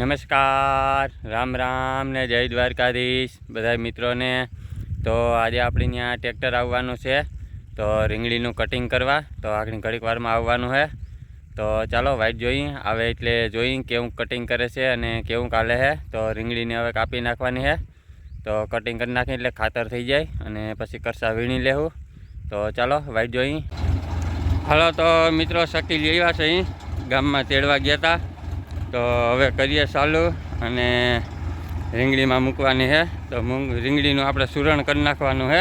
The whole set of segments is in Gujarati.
નમસ્કાર. રામ રામ ને જય દ્વારકાધીશ બધા મિત્રોને. તો આજે આપણે ત્યાં ટ્રેક્ટર આવવાનું છે. તો રીંગણીનું કટિંગ કરવા. તો આગળ ઘડીક વારમાં આવવાનું છે તો ચાલો વાઇટ જોઈ. આવે એટલે જોઈ કેવું કટિંગ કરે છે અને કેવું કાલે છે તો રીંગણીને હવે કાપી નાખવાની છે તો કટિંગ કરી નાખી એટલે ખાતર થઈ જાય અને પછી કરસા વીણી લેવું. તો ચાલો વાઇટ જોઈ. હાલો, તો મિત્રો, શક્તિ આવ્યા છે ગામમાં તેડવા ગયા હતા તો હવે કરીએ ચાલુ અને રીંગણીમાં મૂકવાની છે. તો મૂંગ રીંગણીનું આપણે સુરણ કરી નાખવાનું છે.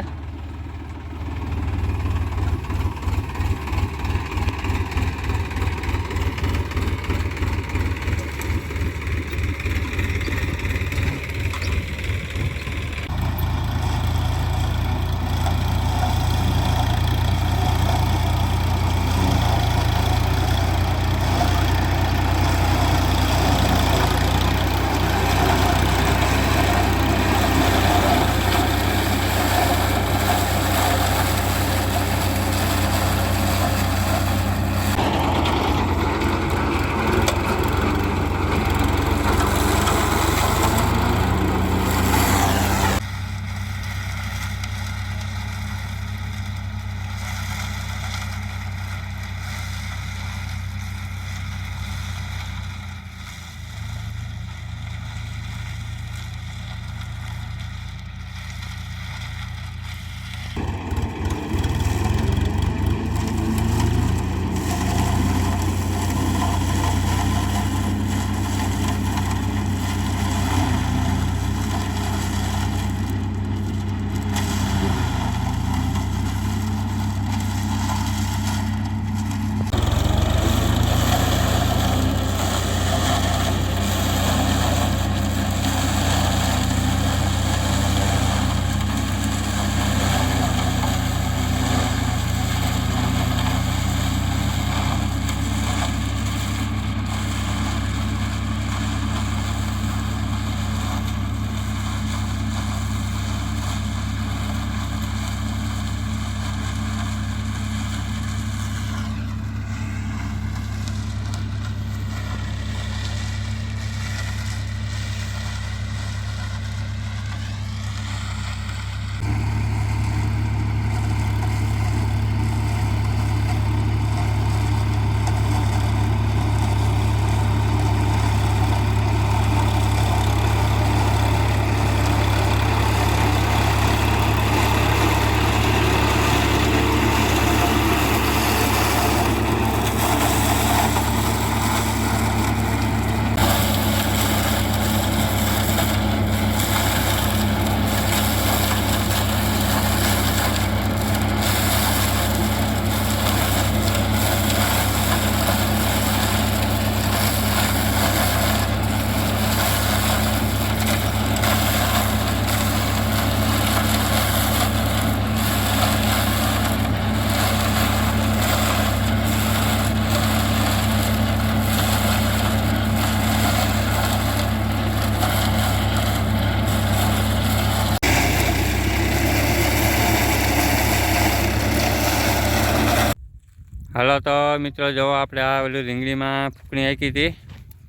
હાલો તો મિત્રો, જો આપણે આ પેલું રીંગણીમાં ફૂકણી આંકી હતી,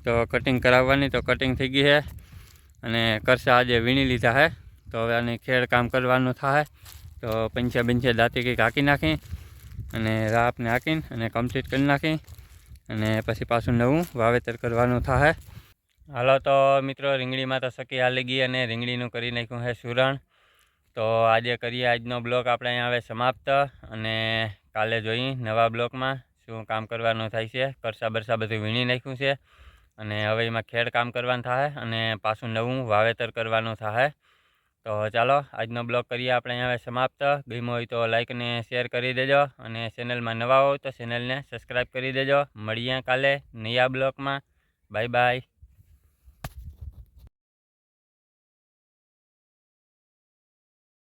તો કટિંગ કરાવવાની, તો કટિંગ થઈ ગઈ છે અને કરશે આજે વીણી લીધા છે. તો હવે આને ખેડ કામ કરવાનું થાય. તો પંચે પંચે દાંતી કંઈક હાંકી નાખી અને રાપને હાંકીને અને કમ્પ્લીટ કરી નાખી અને પછી પાછું નવું વાવેતર કરવાનું થાય. હાલો તો મિત્રો, રીંગણીમાં તો સકી હાલી ગઈ અને રીંગણીનું કરી નાખ્યું છે સુરણ. તો આજે કરીએ આજનો બ્લોક. આપણે અહીંયા હવે સમાપ્ત. અને કાલે જોઈ નવા બ્લોકમાં શું કામ કરવાનું થાય છે. કરસા બરસા બધું વીણી નાખ્યું છે. અને હવે એમાં ખેડ કામ કરવાનું થાય અને પાછું નવું વાવેતર કરવાનું થાય. તો ચાલો, આજનો બ્લોગ કરીએ. આપણે અહીંયા હવે સમાપ્ત. ગમ્યો હોય તો લાઇક અને શેર કરી દેજો. અને ચેનલમાં નવા હોય તો ચેનલને સબસ્ક્રાઈબ કરી દેજો. મળીએ કાલે નયા બ્લોકમાં. Bye bye